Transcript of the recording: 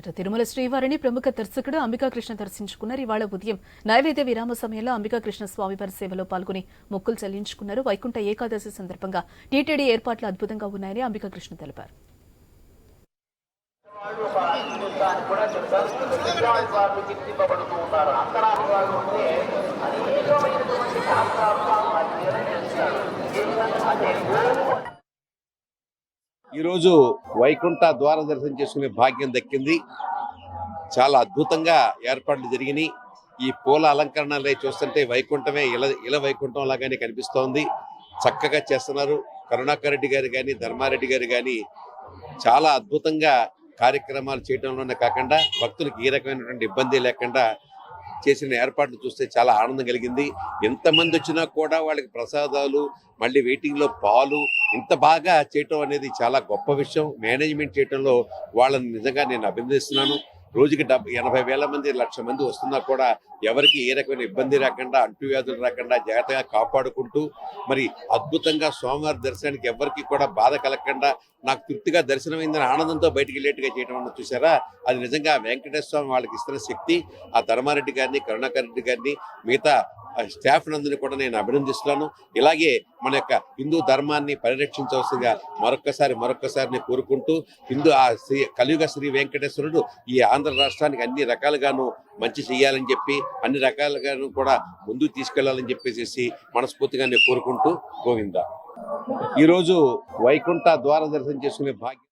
అటు తిరుమల శ్రీవారిని ప్రముఖ దర్శకుడు అంబికా కృష్ణ దర్శించుకున్నారు. ఇవాళ ఉదయం నైవేద్య విరామ సమయంలో అంబికా కృష్ణ స్వామివారి సేవలో పాల్గొని మొక్కులు చెల్లించుకున్నారు. వైకుంఠ ఏకాదశి సందర్భంగా టీటీడీ ఏర్పాట్లు అద్భుతంగా ఉన్నాయని అంబికా కృష్ణ తెలిపారు. వాళ్ళు ఈరోజు వైకుంఠ ద్వార దర్శనం చేసుకునే భాగ్యం దక్కింది. చాలా అద్భుతంగా ఏర్పాట్లు జరిగినాయి. ఈ పూల అలంకరణలే చూస్తుంటే వైకుంఠమే ఇల ఇల వైకుంఠం లాగానే కనిపిస్తోంది. చక్కగా చేస్తున్నారు. కరుణాకర్ రెడ్డి గారు కానీ ధర్మారెడ్డి గారు కానీ చాలా అద్భుతంగా కార్యక్రమాలు చేయడంలోనే కాకుండా భక్తులకు ఏ రకమైనటువంటి ఇబ్బంది లేకుండా చేసిన ఏర్పాట్లు చూస్తే చాలా ఆనందం కలిగింది. ఎంతమంది వచ్చినా కూడా వాళ్ళకి ప్రసాదాలు మళ్ళీ వెయిటింగ్లో పాలు ఇంత బాగా చేయటం అనేది చాలా గొప్ప విషయం. మేనేజ్మెంట్ చేయటంలో వాళ్ళని నిజంగా నేను అభినందిస్తున్నాను. రోజుకి డెబ్బై ఎనభై వేల మంది లక్ష మంది వస్తున్నా కూడా ఎవరికి ఏ రకమైన ఇబ్బంది రాకుండా అంటువ్యాధులు రాకుండా జాగ్రత్తగా కాపాడుకుంటూ మరి అద్భుతంగా స్వామివారి దర్శనానికి ఎవరికి కూడా బాధ కలగకుండా నాకు తృప్తిగా దర్శనమైందని ఆనందంతో బయటికి వెళ్ళేట్టుగా చేయడం అన్న చూసారా? అది నిజంగా వెంకటేశ్వర స్వామి వాళ్ళకి ఇస్తున్న శక్తి. ఆ ధర్మారెడ్డి గారిని కరుణాకర్ రెడ్డి గారిని మిగతా స్టాఫ్ నందుని కూడా నేను అభినందిస్తున్నాను. ఇలాగే మన యొక్క హిందూ ధర్మాన్ని పరిరక్షించవలసిందిగా మరొక్కసారి మరొక్కసారి నేను కోరుకుంటూ హిందూ ఆ శ్రీ కలియుగ శ్రీ వెంకటేశ్వరుడు ఈ ఆంధ్ర రాష్ట్రానికి అన్ని రకాలుగాను మంచి చేయాలని చెప్పి అన్ని రకాలుగాను కూడా ముందుకు తీసుకెళ్ళాలని చెప్పేసి మనస్ఫూర్తిగా నేను కోరుకుంటూ గోవింద. ఈరోజు వైకుంఠ ద్వార దర్శనం చేసుకునే భాగ్యం